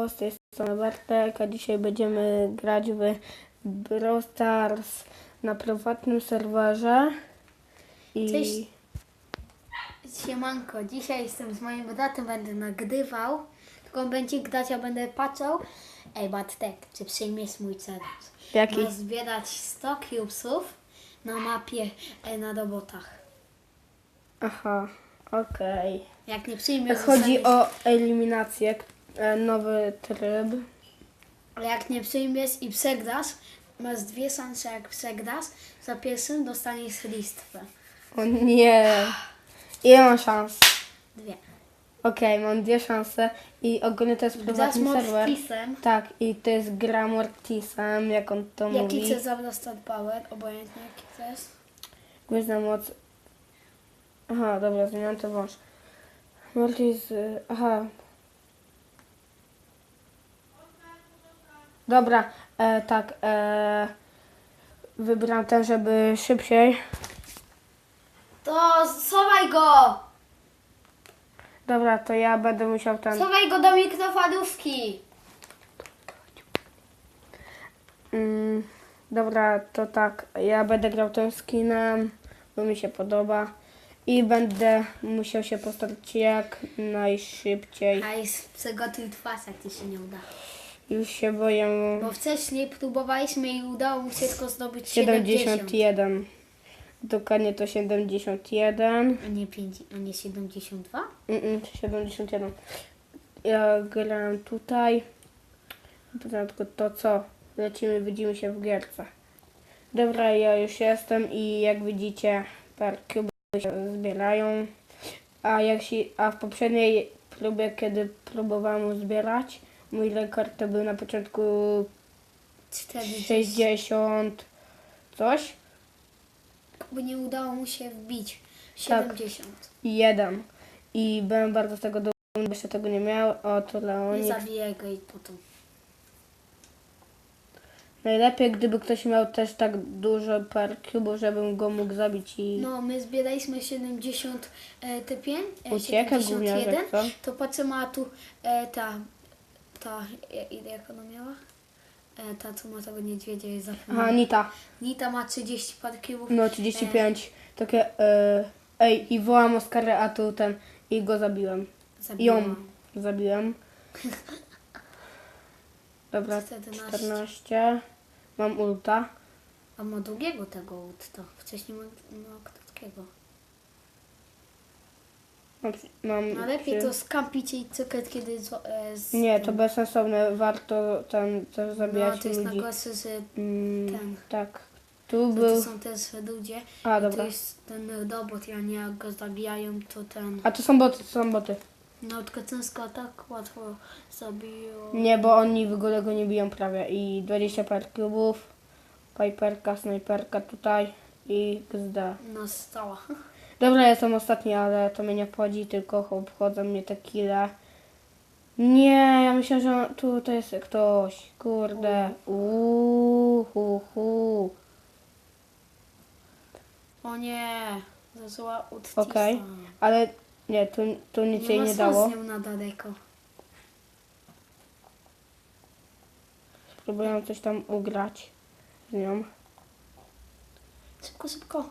Siemanko, z tej strony Bartek, a dzisiaj będziemy grać w Brawl Stars na prywatnym serwerze. I Cześć. Siemanko, dzisiaj jestem z moim bratem, będę nagrywał. Tylko on będzie grać, ja będę patrzał. Ej, Bartek, czy przyjmiesz mój challenge? jaki? Ma zbierać 100 cubesów na mapie e, na robotach. Aha, okej. Jak nie przyjmiesz, Chodzi zostaniesz- o eliminację, nowy tryb. Jak nie przyjmiesz i przegrasz, masz dwie szanse, jak przegrasz, za pierwszym dostaniesz listwę. O nie! Ile mam szans? Dwie. Okej, mam dwie szanse i ogólnie to jest Grasz prywatny serwer. Mortisem. Tak, i to jest gra Mortisem, jak on to Jaki mówi. chcesz zabrać power, obojętnie jaki chcesz. Gwiezdna moc. Aha, dobra, zmieniam to wąż. Mortis, y, aha. Dobra, e, tak, e, wybrałam ten, żeby szybciej. To schowaj go! Dobra, to ja będę musiał ten. Schowaj go do mikrofalówki! Mm, dobra, to tak, ja będę grał tym skinem, bo mi się podoba. I będę musiał się postarać jak najszybciej. Hajs, przygotuj twarz, jak ci się nie uda. Już się boję. Bo wcześniej próbowaliśmy i udało mu się tylko zdobyć 70. 71. Dokładnie to 71. A nie, 5, a nie 72? Mm, 71. Ja grałem tutaj. Potem tylko to co? Lecimy, widzimy się w gierce. Dobra, ja już jestem i jak widzicie, parki się zbierają. A jak się, a w poprzedniej próbie, kiedy próbowałem zbierać, mój rekord to był na początku 40. 60 coś. Bo nie udało mu się wbić. Tak. 70. i jeden. I byłem bardzo z tego dumny, bo jeszcze tego nie miał. O, to Nie Leonik. zabijaj go i potem. Najlepiej, gdyby ktoś miał też tak dużo par cubów, żebym go mógł zabić i No, my zbieraliśmy 70 e, te 5, e, ucieka 71. gówniarzek, co? To patrzę ma tu e, ta, ta, e, ile jak ona miała? E, ta, co ma tego niedźwiedzia jest Aha, zapomniana. Nita. Nita ma 30 parkiewów. No, 35. Takie, e, ej, i wołam Oskarę, a tu ten, i go zabiłem. Zabiłam. Ją zabiłem. Dobra, 14. 14. Mam ulta. A ma drugiego tego to Wcześniej ma, ma krótkiego. Mam, No lepiej to skampić i cykać, kiedy z, e, z Nie, to bezsensowne. Warto ten też zabijać No, to jest ludzi. na głosy, że Mm, ten. tak. Tu to, był. to są też ludzie. A, To dobra. jest ten robot, ja nie jak go zabijają, to ten. A to są boty, to są boty. No tylko ciężko tak łatwo zabiją. Nie, bo oni w ogóle go nie biją prawie. I 20 par kubów, Piperka, snajperka tutaj i gzda. No stała. Dobra, jestem ostatni, ale to mnie nie obchodzi, tylko obchodzą mnie te kile. Nie, ja myślę, że tu to jest ktoś. Kurde. Uuu, hu, hu. O nie, za zła uczciwa. Okej, ale nie, tu, tu nic jej nie dało. z nią na daleko. Spróbuję coś tam ugrać z nią. Szybko, szybko.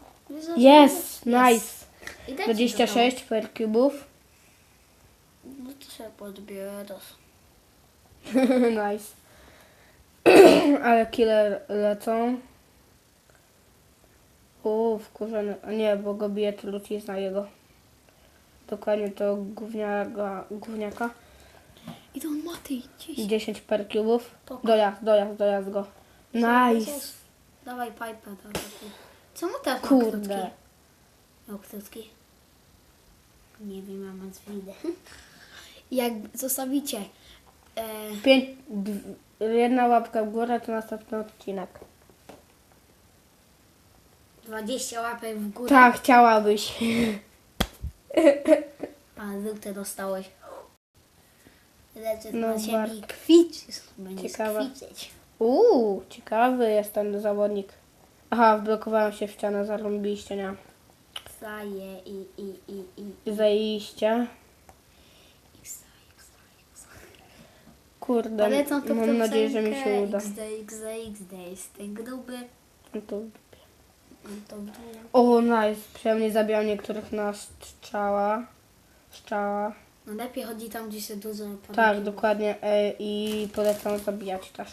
Jest, nice. I dajcie 26 per domu. No to się podbierasz. nice. Ale killer lecą. Uuu, wkurzony. A nie, bo go bije trucizna jego. Dokładnie to gówniaka. gówniaka. I to on ma tej 10. 10 per. Spoko. Dojazd, dojazd, dojazd go. Nice. Dawaj pipa, dawaj. Teraz ma Kurde. krótki? Miał krótki? Nie wiem, ja mam zwidę. Jak zostawicie e, Pięć, dw- jedna łapka w górę to następny odcinek. 20 łapek w górę, Tak, chciałabyś. a żółte dostałeś. Leży No, na ziemi kwiczysz. Będziesz Ciekawe. kwiczyć. Uuu, ciekawy jest ten zawodnik. Aha, wblokowałem się w ścianę, zarąbiście, nie? Zaje i, i, i, i, zaje. kurde, Polecam tą mam nadzieję, że mi się uda. XD, XD, XD, jestem gruby. No to... to dół. O, nice. Przynajmniej zabijał niektórych na strzała. Strzała. No lepiej chodzi tam, gdzie się dużo Tak, dokładnie. E, I polecam zabijać też.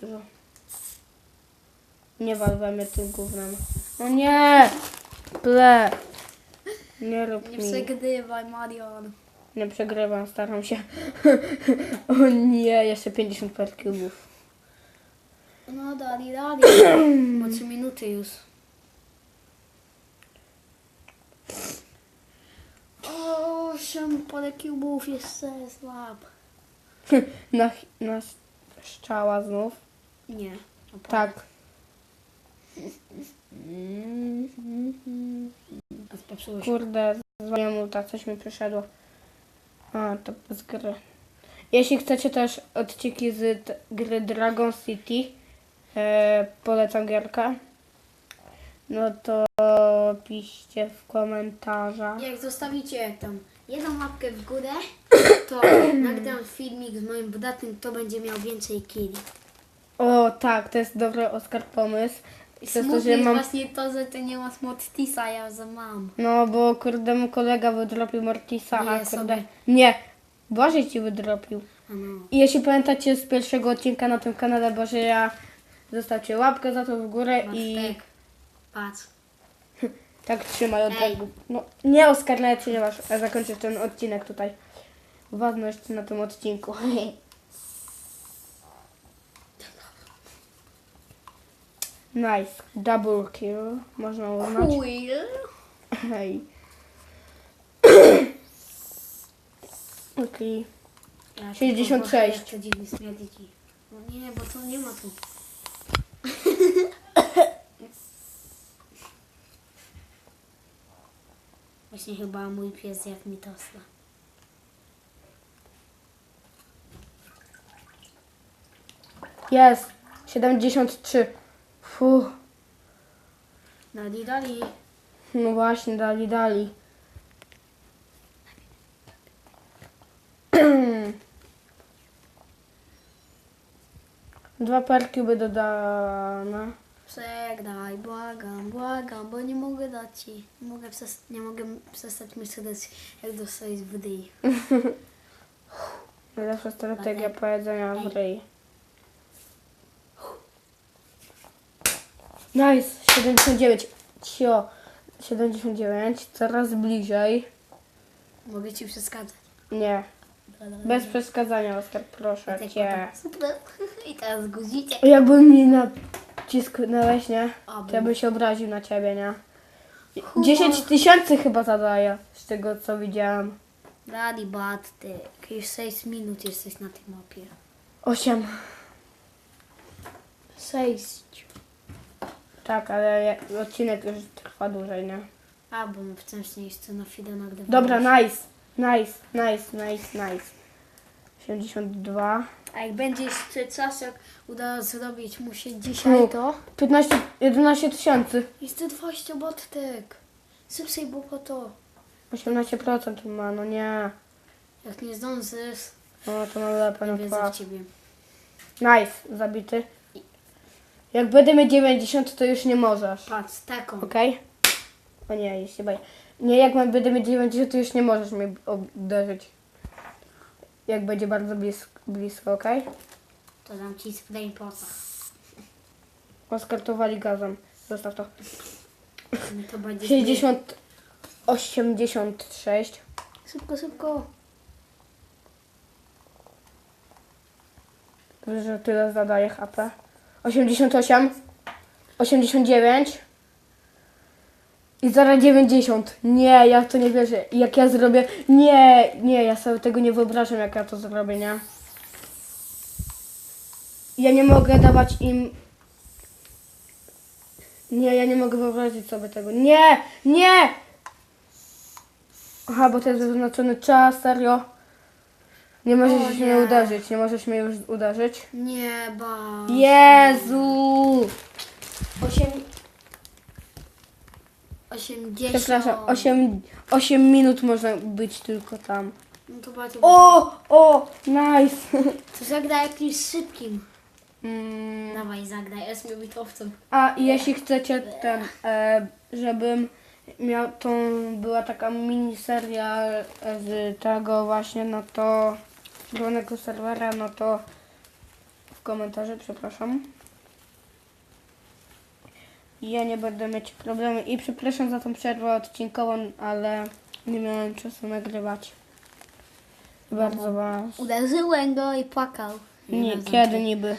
Dużo. Nie wal we mnie tym gównem. No nie! Ple! Nie rób Nie mi. przegrywaj, Marion. Nie przegrywam, staram się. o nie, jeszcze 50 per cubów. No dali, dali. Ma 3 minuty już. Osiem parę kubów jeszcze słab. na, na strzała znów. Nie. no Tak. A spieprzyło się. Kurde, zwaliłem coś mi przyszedło. A, to z gry. Jeśli chcecie też odcinki z gry Dragon City, e, polecam gierkę, no to piszcie w komentarzach. Jak zostawicie tam jedną łapkę w górę, to nagram filmik z moim dodatnym, kto będzie miał więcej killi. O tak, to jest dobry Oskar pomysł. Przez to, że jest mam... właśnie to, że ty nie masz Mortisa, ja za mam. No, bo kurde, mój kolega wydropił Mortisa, a Nie, kurde... sobie. Nie, Boże ci wydropił. A no. I jeśli pamiętacie z pierwszego odcinka na tym kanale Boże, ja zostawcie łapkę za to w górę i Bartek, patrz. tak trzymaj od Ej. razu. No, nie Oskar, nawet się nie masz, a zakończysz ten odcinek tutaj. Ważność na tym odcinku. Nice. Double kill. Można uznać. Quill. Hej. Okej. Ja 66. tylko Jak to dziwnie śmierdzi. No nie, bo to nie ma tu. Właśnie chyba mój pies jak mi tosla. Jest. 73. Fuh. Dali, dali. No właśnie, dali, dali. Dwa parki by dodane. Przegraj, błagam, błagam, bo nie mogę dać ci. Nie mogę, przes- nie mogę przestać myśleć, jak dostać w dyj. Najlepsza strategia powiedzenia w ryj. Nice, 79. Cio, 79, coraz bliżej. Mogę ci przeskazać. Nie, bez przeszkadzania, Oskar, proszę Tak, cię. Super. I teraz guzicie. Jakby mi nacisknąłeś, nie? To ja bym się obraził na ciebie, nie? 10 tysięcy chyba zadaje, z tego co widziałam. Dali, Bartek. Już 6 minut jesteś na tej mapie. 8. 6. Tak, ale odcinek już trwa dłużej, nie? A, bo wcześniej jeszcze na chwilę nagrywałem. Dobra, nice. Nice, nice, nice, nice. 72. A jak będzie jeszcze czas, jak uda zrobić mu się dzisiaj to? 15, 11 tysięcy. Jeszcze 20 Bartek. Szybciej, bo po to. 18% ma, no nie. Jak nie zdążysz, No to mam lepiej nie na wierzę w ciebie. Nice, zabity. Jak będę mieć 90, to już nie możesz. Patrz, taką. Okej? O nie, już się boję. Nie, jak mam, będę mieć 90, to już nie możesz mnie uderzyć. Jak będzie bardzo blisko, blisko okej? To dam ci spray pota. Oskar to wali gazem. Zostaw to. To będzie 60, 86. Szybko, szybko. Dobrze, że tyle zadaje HP. 88. 89. I zaraz 90. Nie, ja w to nie wierzę. Jak ja zrobię... Nie, nie, ja sobie tego nie wyobrażam, jak ja to zrobię, nie? Ja nie mogę dawać im... Nie, ja nie mogę wyobrazić sobie tego. Nie, nie! Aha, bo to jest wyznaczony czas, serio. Nie możesz O mnie nie. uderzyć, nie możesz mnie już uderzyć. Nie, ba. Jezu! 8... 80. Przepraszam, 8, 8 minut można być tylko tam. No to bardzo O, o, nice. To zagraj jakimś szybkim. Mm, Dawaj, zagraj osmiomitowcem. A jeśli chcecie ten, e, żebym miał tą, była taka miniseria z tego właśnie, no to głównego serwera, no to w komentarzu, przepraszam. Ja nie będę mieć problemu i przepraszam za tą przerwę odcinkową, ale nie miałem czasu nagrywać. Bardzo was. Uderzyłem go i płakał. Nie, wiem, kiedy niby?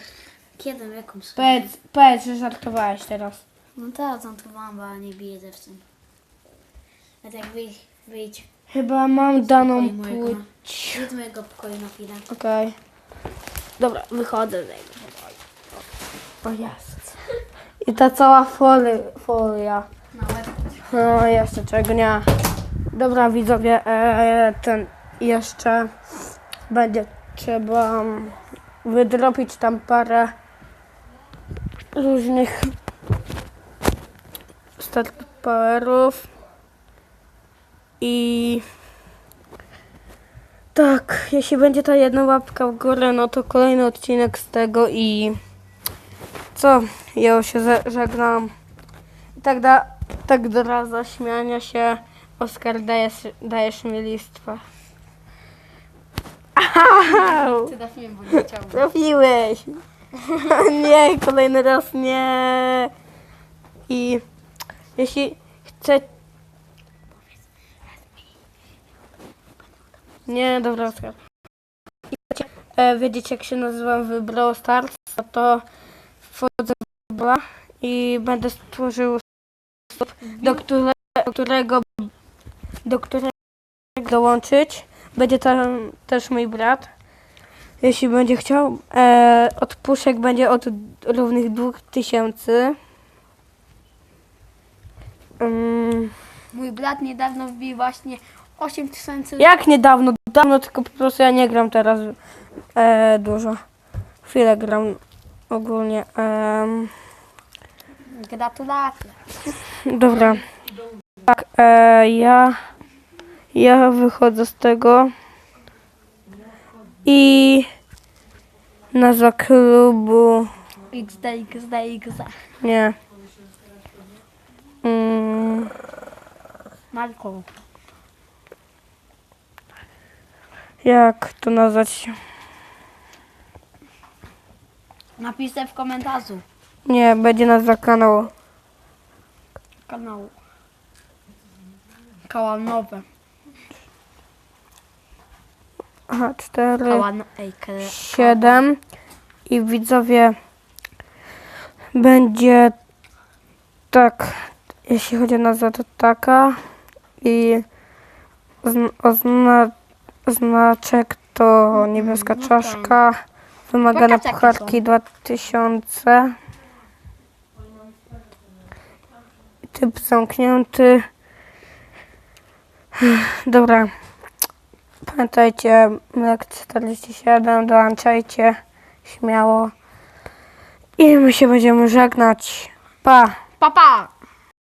Kiedy, jaką? Powiedz, powiedz, że żartowałeś teraz. No teraz żartowałam, bo nie bije dziewczyn. A tak wyjdź, wyjdź. Chyba mam daną Spokoju mojego. płeć. Do mojego pokoju na chwilę. Okej. Dobra, wychodzę z niego. O jest. I ta cała foli, folia. Na łeb. No jeszcze czego nie. Dobra widzowie, e, ten jeszcze będzie trzeba mm, wydropić tam parę różnych star powerów i tak, jeśli będzie ta jedna łapka w górę, no to kolejny odcinek z tego i co? Ja już się żegnam. I tak, da, tak dla zaśmiania się Oskar dajesz, dajesz mi listwę. Au! Ty na film, bo nie chciałbym. Trafiłeś! nie, kolejny raz nie. I jeśli chcecie... Nie, dobra, Oskar. E, wiedzieć, jak się nazywam w Brawl Stars, no to wchodzę w Brawla i będę stworzył sposób, do, które, do którego do którego dołączyć. Będzie tam też mój brat. Jeśli będzie chciał, e, będzie od równych 2000. Mm, Mój brat niedawno wbił właśnie 8 tysięcy. jak niedawno? Dawno, tylko po prostu ja nie gram teraz e, dużo. Chwilę gram ogólnie. em. Gratulacje. Dobra. Tak, e, ja, ja wychodzę z tego i nazwa klubu, XD, XD, XD. nie. Mm, Marko. Jak to nazwać? Napiszcie w komentarzu Nie, będzie nazwa kanału. kanału. Kałanowe. Aha, cztery. Ej, kre... siedem i widzowie będzie tak, jeśli chodzi o nazwę to taka i zn- ozna, znaczek to niebieska no czaszka, wymagane Pokaż, jakie pucharki 2000 typ zamknięty dobra Pamiętajcie, Mlek 47, dołączajcie śmiało. I my się będziemy żegnać. Pa! Papa!